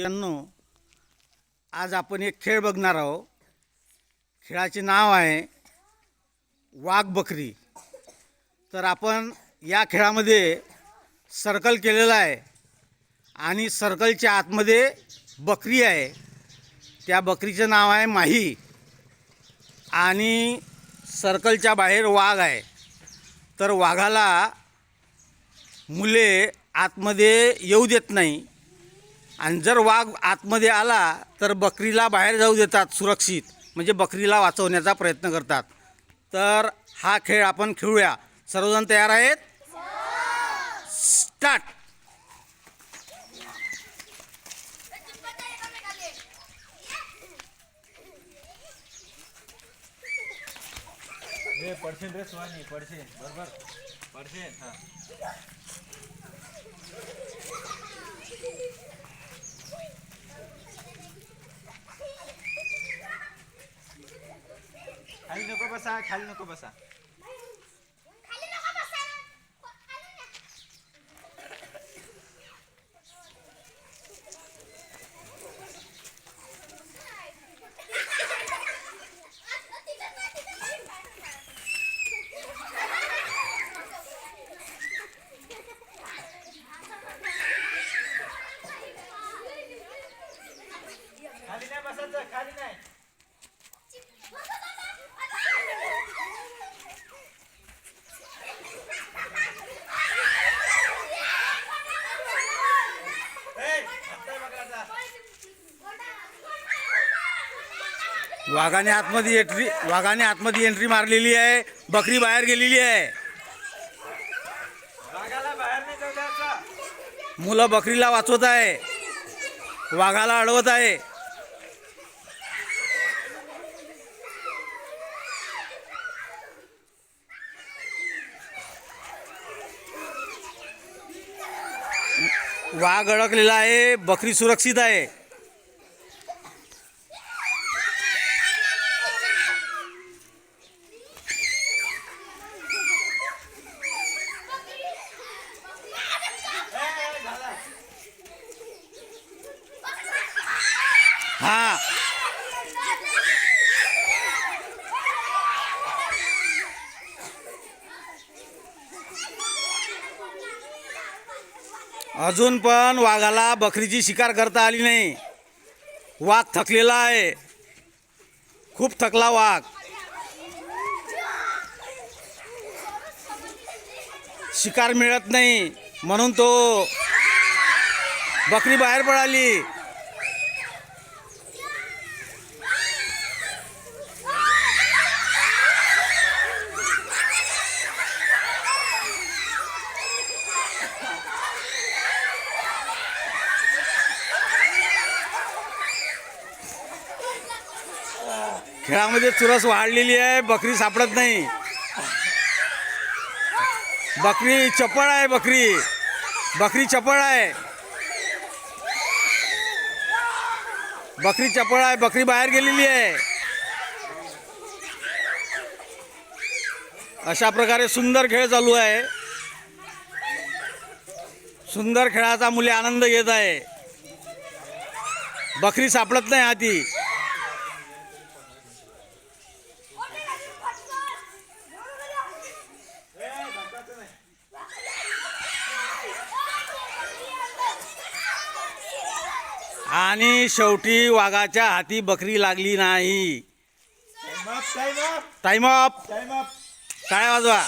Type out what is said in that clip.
यांनो आज आपण एक खेळ बघणार आहोत. खेळाचे नाव आहे वाघ बकरी. तर आपण या खेळामध्ये सर्कल केलेला आहे आणि सर्कलच्या आतमध्ये बकरी आहे. त्या बकरीचं नाव आहे माही आणि सर्कलच्या बाहेर वाघ आहे. तर वाघाला मुले आतमध्ये येऊ देत नाही. आणि जर वाघ आतमध्ये आला तर बकरीला बाहेर जाऊ देतात सुरक्षित. म्हणजे बकरीला वाचवण्याचा प्रयत्न करतात. तर हा खेळ आपण खेळूया. सर्वजण तयार आहेत? स्टार्ट! पडशील रे सुहानी पडशील. बरोबर. पडशील बसा खाली नको बसा। खाली नाही बसायचं खाली नाही. वाघाने आतमध्ये एंट्री वाघाने आतमध्ये एंट्री मारलेली आहे. बकरी बाहेर गेलेली आहे. मुलं बकरीला वाचवत आहे. वाघाला अडवत आहे. वाघ अडकलेला आहे बकरी सुरक्षित आहे. हा. अजून पण वाघाला बकरीची शिकार करता आली नाही. वाघ थकलेला आहे. खूप थकला वाघ. शिकार मिळत नाही. म्हणून तो बकरी बाहेर पडाली. खेळामध्ये चुरस वाढलेली आहे बकरी सापडत नाही. बकरी चपळ आहे बकरी. बकरी चपळ आहे. बकरी चपळ आहे बकरी बाहेर गेलेली आहे. अशा प्रकारे सुंदर खेळ चालू आहे. सुंदर खेळाचा मुले आनंद घेत आहे. बकरी सापडत नाही हाती. आणि शेवटी वाघाच्या हाती बकरी लागली नाही. Time off. काय वाजवा?